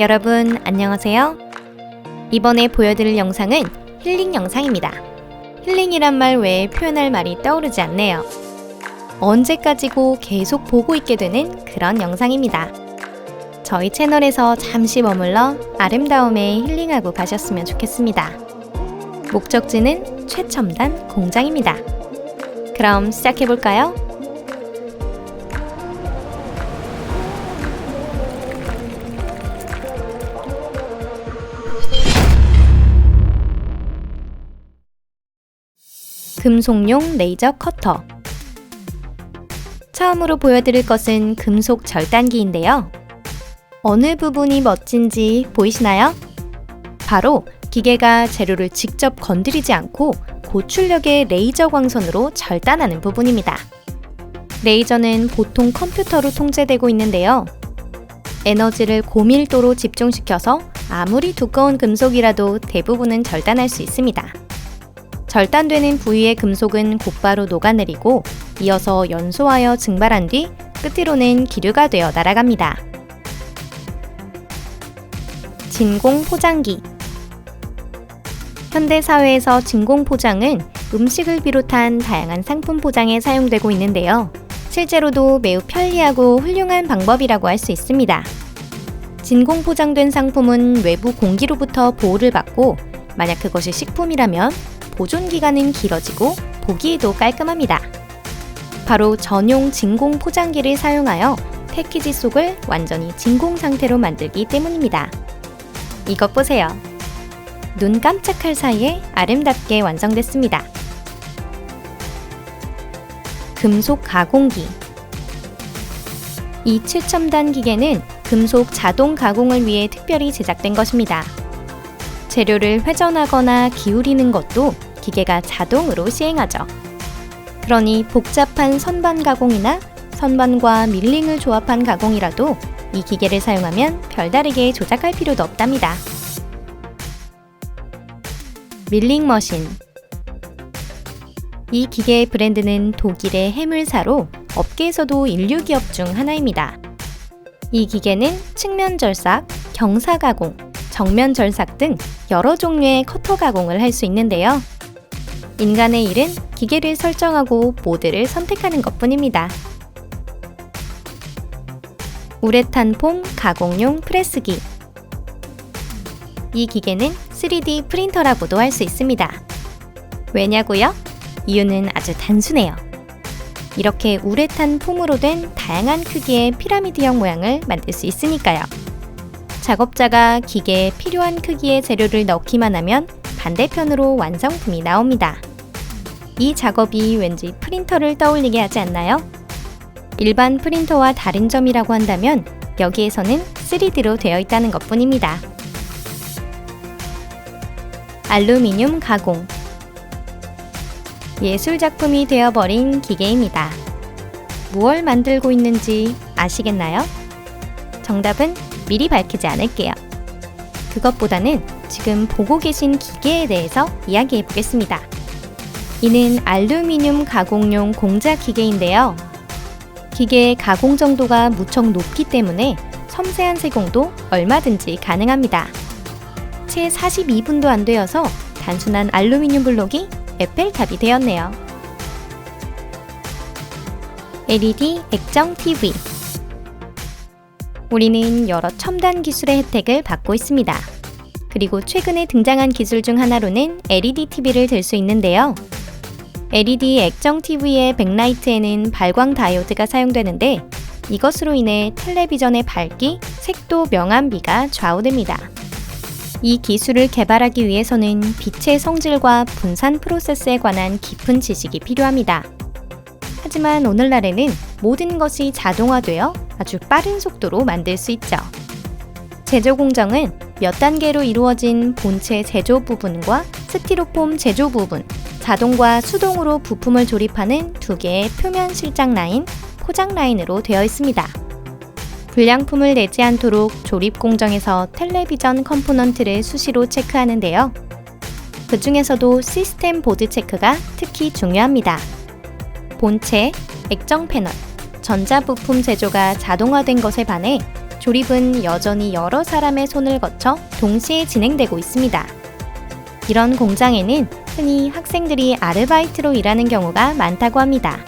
여러분 안녕하세요. 이번에 보여드릴 영상은 힐링 영상입니다. 힐링이란 말 외에 표현할 말이 떠오르지 않네요. 언제까지고 계속 보고 있게 되는 그런 영상입니다. 저희 채널에서 잠시 머물러 아름다움에 힐링하고 가셨으면 좋겠습니다. 목적지는 최첨단 공장입니다. 그럼 시작해볼까요? 금속용 레이저 커터. 처음으로 보여드릴 것은 금속 절단기인데요. 어느 부분이 멋진지 보이시나요? 바로 기계가 재료를 직접 건드리지 않고 고출력의 레이저 광선으로 절단하는 부분입니다. 레이저는 보통 컴퓨터로 통제되고 있는데요. 에너지를 고밀도로 집중시켜서 아무리 두꺼운 금속이라도 대부분은 절단할 수 있습니다. 절단되는 부위의 금속은 곧바로 녹아내리고 이어서 연소하여 증발한 뒤 끝으로는 기류가 되어 날아갑니다. 진공 포장기 현대 사회에서 진공 포장은 음식을 비롯한 다양한 상품 포장에 사용되고 있는데요. 실제로도 매우 편리하고 훌륭한 방법이라고 할 수 있습니다. 진공 포장된 상품은 외부 공기로부터 보호를 받고 만약 그것이 식품이라면 보존 기간은 길어지고 보기에도 깔끔합니다. 바로 전용 진공 포장기를 사용하여 패키지 속을 완전히 진공 상태로 만들기 때문입니다. 이것 보세요. 눈 깜짝할 사이에 아름답게 완성됐습니다. 금속 가공기 이 최첨단 기계는 금속 자동 가공을 위해 특별히 제작된 것입니다. 재료를 회전하거나 기울이는 것도 기계가 자동으로 시행하죠. 그러니 복잡한 선반 가공이나 선반과 밀링을 조합한 가공이라도 이 기계를 사용하면 별다르게 조작할 필요도 없답니다. 밀링 머신 이 기계의 브랜드는 독일의 해물사로 업계에서도 인류 기업 중 하나입니다. 이 기계는 측면 절삭, 경사 가공, 정면 절삭 등 여러 종류의 커터 가공을 할 수 있는데요. 인간의 일은 기계를 설정하고 모드를 선택하는 것 뿐입니다. 우레탄 폼 가공용 프레스기. 이 기계는 3D 프린터라고도 할 수 있습니다. 왜냐고요? 이유는 아주 단순해요. 이렇게 우레탄 폼으로 된 다양한 크기의 피라미드형 모양을 만들 수 있으니까요. 작업자가 기계에 필요한 크기의 재료를 넣기만 하면 반대편으로 완성품이 나옵니다. 이 작업이 왠지 프린터를 떠올리게 하지 않나요? 일반 프린터와 다른 점이라고 한다면 여기에서는 3D로 되어 있다는 것 뿐입니다. 알루미늄 가공 예술 작품이 되어버린 기계입니다. 무얼 만들고 있는지 아시겠나요? 정답은 미리 밝히지 않을게요. 그것보다는 지금 보고 계신 기계에 대해서 이야기해 보겠습니다. 이는 알루미늄 가공용 공작 기계인데요. 기계의 가공 정도가 무척 높기 때문에 섬세한 세공도 얼마든지 가능합니다. 채 42분도 안 되어서 단순한 알루미늄 블록이 에펠탑이 되었네요. LED 액정 TV 우리는 여러 첨단 기술의 혜택을 받고 있습니다. 그리고 최근에 등장한 기술 중 하나로는 LED TV를 들 수 있는데요. LED 액정 TV의 백라이트에는 발광 다이오드가 사용되는데 이것으로 인해 텔레비전의 밝기, 색도 명암비가 좌우됩니다. 이 기술을 개발하기 위해서는 빛의 성질과 분산 프로세스에 관한 깊은 지식이 필요합니다. 하지만 오늘날에는 모든 것이 자동화되어 아주 빠른 속도로 만들 수 있죠. 제조 공정은 몇 단계로 이루어진 본체 제조 부분과 스티로폼 제조 부분, 자동과 수동으로 부품을 조립하는 두 개의 표면 실장 라인, 포장 라인으로 되어 있습니다. 불량품을 내지 않도록 조립 공정에서 텔레비전 컴포넌트를 수시로 체크하는데요. 그 중에서도 시스템 보드 체크가 특히 중요합니다. 본체, 액정 패널, 전자부품 제조가 자동화된 것에 반해 조립은 여전히 여러 사람의 손을 거쳐 동시에 진행되고 있습니다. 이런 공장에는 흔히 학생들이 아르바이트로 일하는 경우가 많다고 합니다.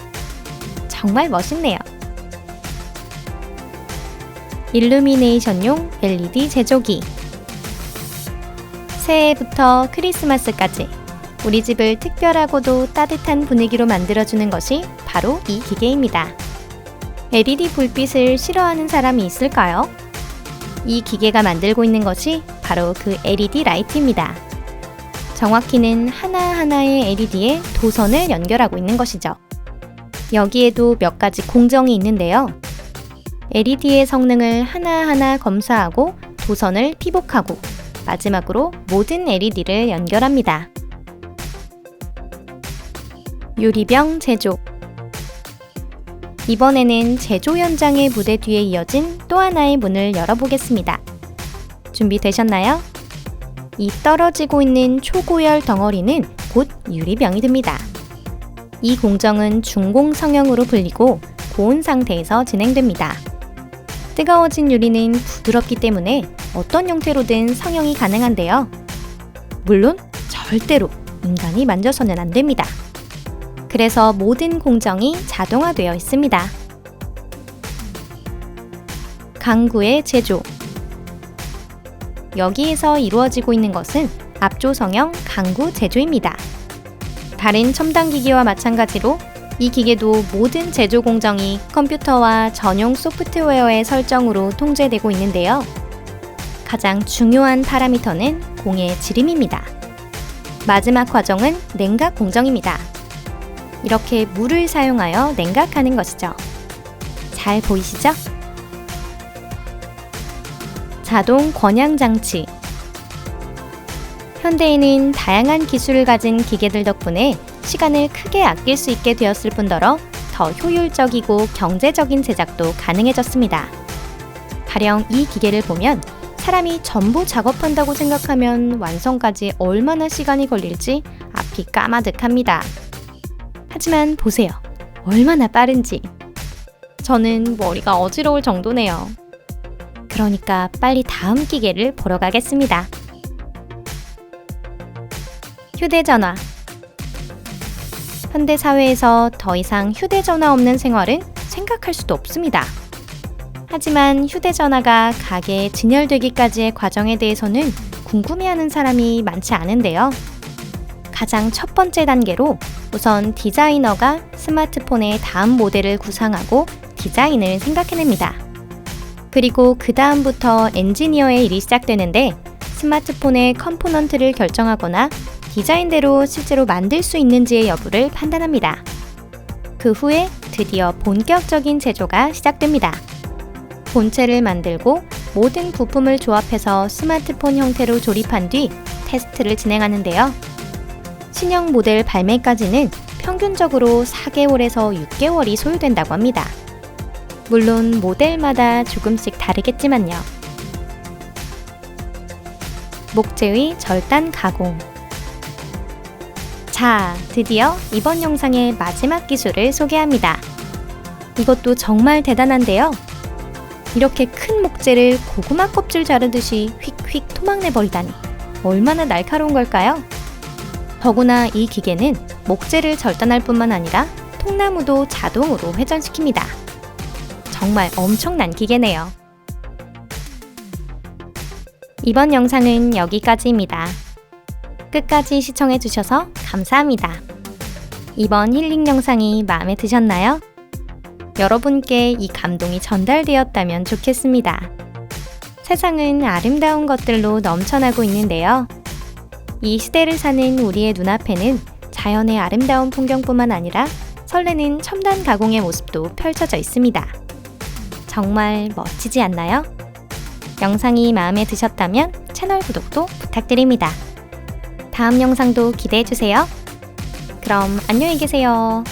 정말 멋있네요. 일루미네이션용 LED 제조기 새해부터 크리스마스까지 우리 집을 특별하고도 따뜻한 분위기로 만들어주는 것이 바로 이 기계입니다. LED 불빛을 싫어하는 사람이 있을까요? 이 기계가 만들고 있는 것이 바로 그 LED 라이트입니다. 정확히는 하나하나의 LED에 도선을 연결하고 있는 것이죠. 여기에도 몇 가지 공정이 있는데요. LED의 성능을 하나하나 검사하고 도선을 피복하고 마지막으로 모든 LED를 연결합니다. 유리병 제조 이번에는 제조 현장의 무대 뒤에 이어진 또 하나의 문을 열어보겠습니다. 준비되셨나요? 이 떨어지고 있는 초고열 덩어리는 곧 유리병이 됩니다. 이 공정은 중공 성형으로 불리고 고온 상태에서 진행됩니다. 뜨거워진 유리는 부드럽기 때문에 어떤 형태로든 성형이 가능한데요. 물론 절대로 인간이 만져서는 안 됩니다. 그래서 모든 공정이 자동화되어 있습니다. 강구의 제조 여기에서 이루어지고 있는 것은 압조성형 강구 제조입니다. 다른 첨단 기기와 마찬가지로 이 기계도 모든 제조 공정이 컴퓨터와 전용 소프트웨어의 설정으로 통제되고 있는데요. 가장 중요한 파라미터는 공의 지름입니다. 마지막 과정은 냉각 공정입니다. 이렇게 물을 사용하여 냉각하는 것이죠. 잘 보이시죠? 자동 권양 장치. 현대에는 다양한 기술을 가진 기계들 덕분에 시간을 크게 아낄 수 있게 되었을 뿐더러 더 효율적이고 경제적인 제작도 가능해졌습니다. 가령 이 기계를 보면 사람이 전부 작업한다고 생각하면 완성까지 얼마나 시간이 걸릴지 앞이 까마득합니다. 하지만 보세요. 얼마나 빠른지. 저는 머리가 어지러울 정도네요. 그러니까 빨리 다음 기계를 보러 가겠습니다. 휴대전화. 현대 사회에서 더 이상 휴대전화 없는 생활은 생각할 수도 없습니다. 하지만 휴대전화가 가게에 진열되기까지의 과정에 대해서는 궁금해하는 사람이 많지 않은데요. 가장 첫 번째 단계로 우선 디자이너가 스마트폰의 다음 모델을 구상하고 디자인을 생각해냅니다. 그리고 그 다음부터 엔지니어의 일이 시작되는데 스마트폰의 컴포넌트를 결정하거나 디자인대로 실제로 만들 수 있는지의 여부를 판단합니다. 그 후에 드디어 본격적인 제조가 시작됩니다. 본체를 만들고 모든 부품을 조합해서 스마트폰 형태로 조립한 뒤 테스트를 진행하는데요. 신형 모델 발매까지는 평균적으로 4개월에서 6개월이 소요된다고 합니다. 물론 모델마다 조금씩 다르겠지만요. 목재의 절단 가공 자, 드디어 이번 영상의 마지막 기술을 소개합니다. 이것도 정말 대단한데요. 이렇게 큰 목재를 고구마 껍질 자르듯이 휙휙 토막내버리다니 얼마나 날카로운 걸까요? 더구나 이 기계는 목재를 절단할 뿐만 아니라 통나무도 자동으로 회전시킵니다. 정말 엄청난 기계네요. 이번 영상은 여기까지입니다. 끝까지 시청해주셔서 감사합니다. 이번 힐링 영상이 마음에 드셨나요? 여러분께 이 감동이 전달되었다면 좋겠습니다. 세상은 아름다운 것들로 넘쳐나고 있는데요. 이 시대를 사는 우리의 눈앞에는 자연의 아름다운 풍경뿐만 아니라 설레는 첨단 가공의 모습도 펼쳐져 있습니다. 정말 멋지지 않나요? 영상이 마음에 드셨다면 채널 구독도 부탁드립니다. 다음 영상도 기대해주세요. 그럼 안녕히 계세요.